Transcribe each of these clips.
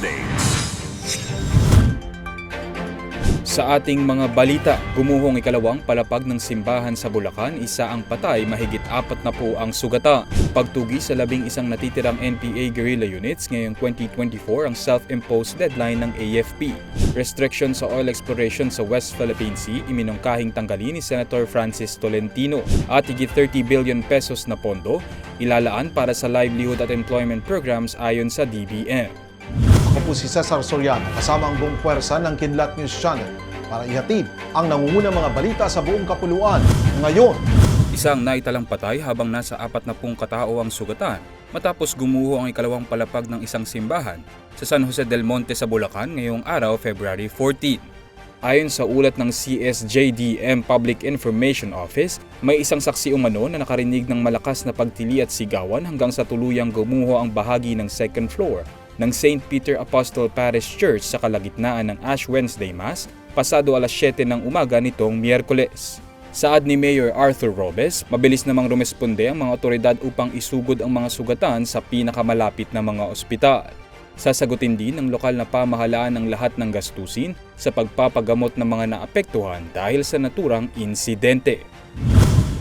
Updates. Sa ating mga balita, gumuhong ikalawang palapag ng simbahan sa Bulacan, isa ang patay, mahigit apat na po ang sugata. Pagtugi sa labing isang natitirang NPA guerrilla units ngayong 2024 ang self-imposed deadline ng AFP. Restriction sa oil exploration sa West Philippine Sea iminungkahing tanggalin ni Senator Francis Tolentino at higit 30 billion pesos na pondo ilalaan para sa livelihood at employment programs ayon sa DBM. Ako po si Cesar Soriano kasama ang buong puwersa ng Kidlat News Channel para ihatid ang nangungunang mga balita sa buong kapuluan. Ngayon, Isang naitalang patay habang nasa apat na pung katao ang sugatan matapos gumuho ang ikalawang palapag ng isang simbahan sa San Jose del Monte sa Bulacan ngayong araw February 14. Ayon sa ulat ng CSJDM Public Information Office, may isang saksi umano na nakarinig ng malakas na pagtili at sigawan hanggang sa tuluyang gumuho ang bahagi ng second floor ng St. Peter Apostle Parish Church sa kalagitnaan ng Ash Wednesday Mass pasado alas 7 ng umaga nitong Miyerkules. Saad ni Mayor Arthur Robes, mabilis namang rumesponde ang mga otoridad upang isugod ang mga sugatan sa pinakamalapit na mga ospital. Sasagutin din ng lokal na pamahalaan ang lahat ng gastusin sa pagpapagamot ng mga naapektuhan dahil sa naturang insidente.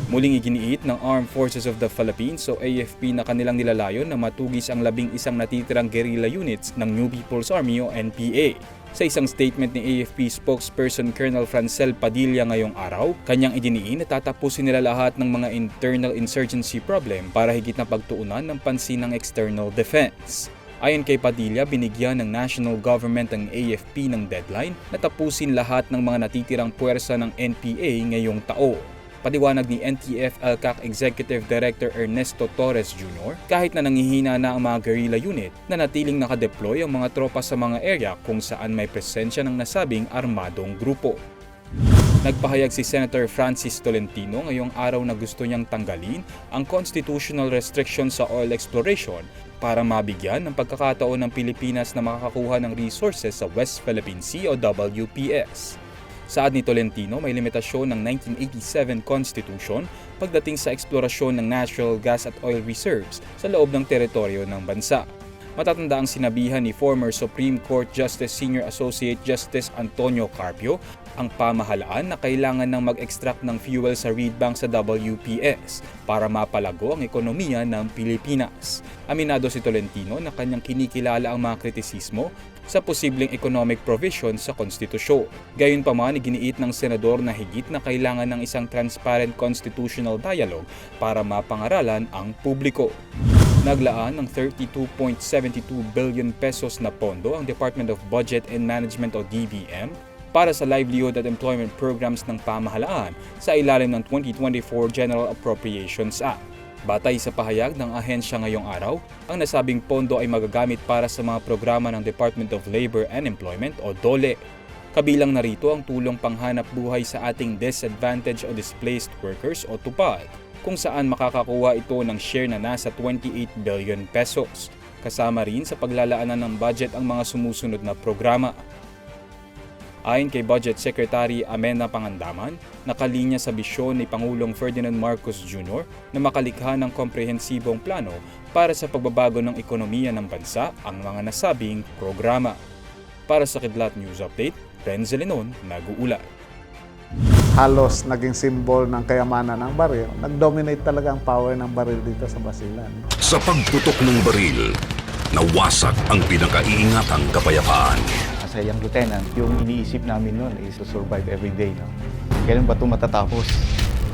Muling iginiit ng Armed Forces of the Philippines o AFP na kanilang nilalayon na matugis ang labing isang natitirang guerrilla units ng New People's Army o NPA. Sa isang statement ni AFP spokesperson Colonel Francel Padilla ngayong araw, kanyang idiniin na tatapusin nila lahat ng mga internal insurgency problem para higit na pagtuunan ng pansin ng external defense. Ayon kay Padilla, binigyan ng national government ang AFP ng deadline na tapusin lahat ng mga natitirang puwersa ng NPA ngayong taon. Paliwanag ni NTF LCAC Executive Director Ernesto Torres Jr., kahit na nangihina na ang mga guerrilla unit, na natiling nakadeploy ang mga tropa sa mga area kung saan may presensya ng nasabing armadong grupo. Nagpahayag si Senator Francis Tolentino ngayong araw na gusto niyang tanggalin ang constitutional restriction sa oil exploration para mabigyan ng pagkakataon ng Pilipinas na makakakuha ng resources sa West Philippine Sea o WPS. Saad ni Tolentino, may limitasyon ng 1987 Constitution pagdating sa eksplorasyon ng natural gas at oil reserves sa loob ng teritoryo ng bansa. Matatanda ang sinabihan ni former Supreme Court Justice Senior Associate Justice Antonio Carpio ang pamahalaan na kailangan ng mag-extract ng fuel sa reed bank sa WPS para mapalago ang ekonomiya ng Pilipinas. Aminado si Tolentino na kanyang kinikilala ang mga kritisismo sa posibleng economic provision sa konstitusyon. Gayunpaman, iginiit ng senador na higit na kailangan ng isang transparent constitutional dialogue para mapangaralan ang publiko. Naglaan ng 32.72 billion pesos na pondo ang Department of Budget and Management o DBM para sa livelihood at employment programs ng pamahalaan sa ilalim ng 2024 General Appropriations Act. Batay sa pahayag ng ahensya ngayong araw, ang nasabing pondo ay magagamit para sa mga programa ng Department of Labor and Employment o DOLE. Kabilang narito ang tulong panghanap buhay sa ating disadvantaged o displaced workers o TUPAD, kung saan makakakuha ito ng share na nasa 28 billion pesos. Kasama rin sa paglalaanan ng budget ang mga sumusunod na programa. Ayon kay Budget Secretary Amena Pangandaman, nakalinya sa bisyon ni Pangulong Ferdinand Marcos Jr. na makalikha ng komprehensibong plano para sa pagbabago ng ekonomiya ng bansa ang mga nasabing programa. Para sa Kidlat News Update, Renzo Lenon, nag-uulat. halos naging symbol ng kayamanan ng baril. Nag-dominate talaga ang power ng baril dito sa Basilan. Sa pagputok ng baril, nawasak ang pinakaiingatang kapayapaan. As a young lieutenant, yung iniisip namin noon is to survive every day. No? Kailan ba ito matatapos?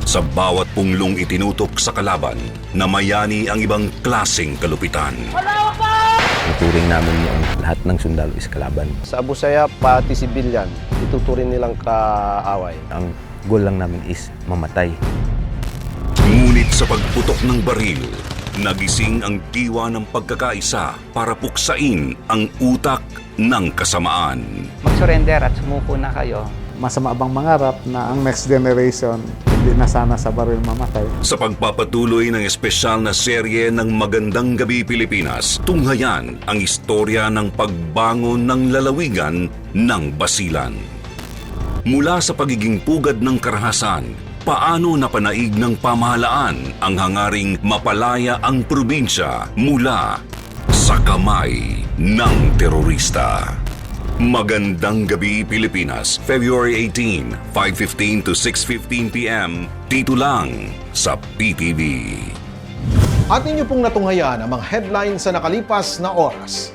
Sa bawat punglong itinutok sa kalaban, namayani ang ibang klasing kalupitan. Tuturing namin yung lahat ng sundalo is kalaban. Sa Abu Sayyaf, pati sibilyan, ituturin nilang kaaway. Ang goal lang namin is mamatay. Ngunit sa pagputok ng baril, nagising ang diwa ng pagkakaisa para puksain ang utak ng kasamaan. mag-surrender at sumuko na kayo. Masama bang mangarap na ang next generation hindi na sana sa baril mamatay? Sa pagpapatuloy ng espesyal na serye ng Magandang Gabi Pilipinas, tunghayan ang istorya ng pagbangon ng lalawigan ng Basilan. Mula sa pagiging pugad ng karahasan, paano napanaig ng pamahalaan ang hangaring mapalaya ang probinsya mula sa kamay ng terorista. Magandang gabi Pilipinas, February 18, 5.15 to 6.15 p.m. Dito lang sa PTV. At ninyo pong natunghayan ang mga headlines sa nakalipas na oras.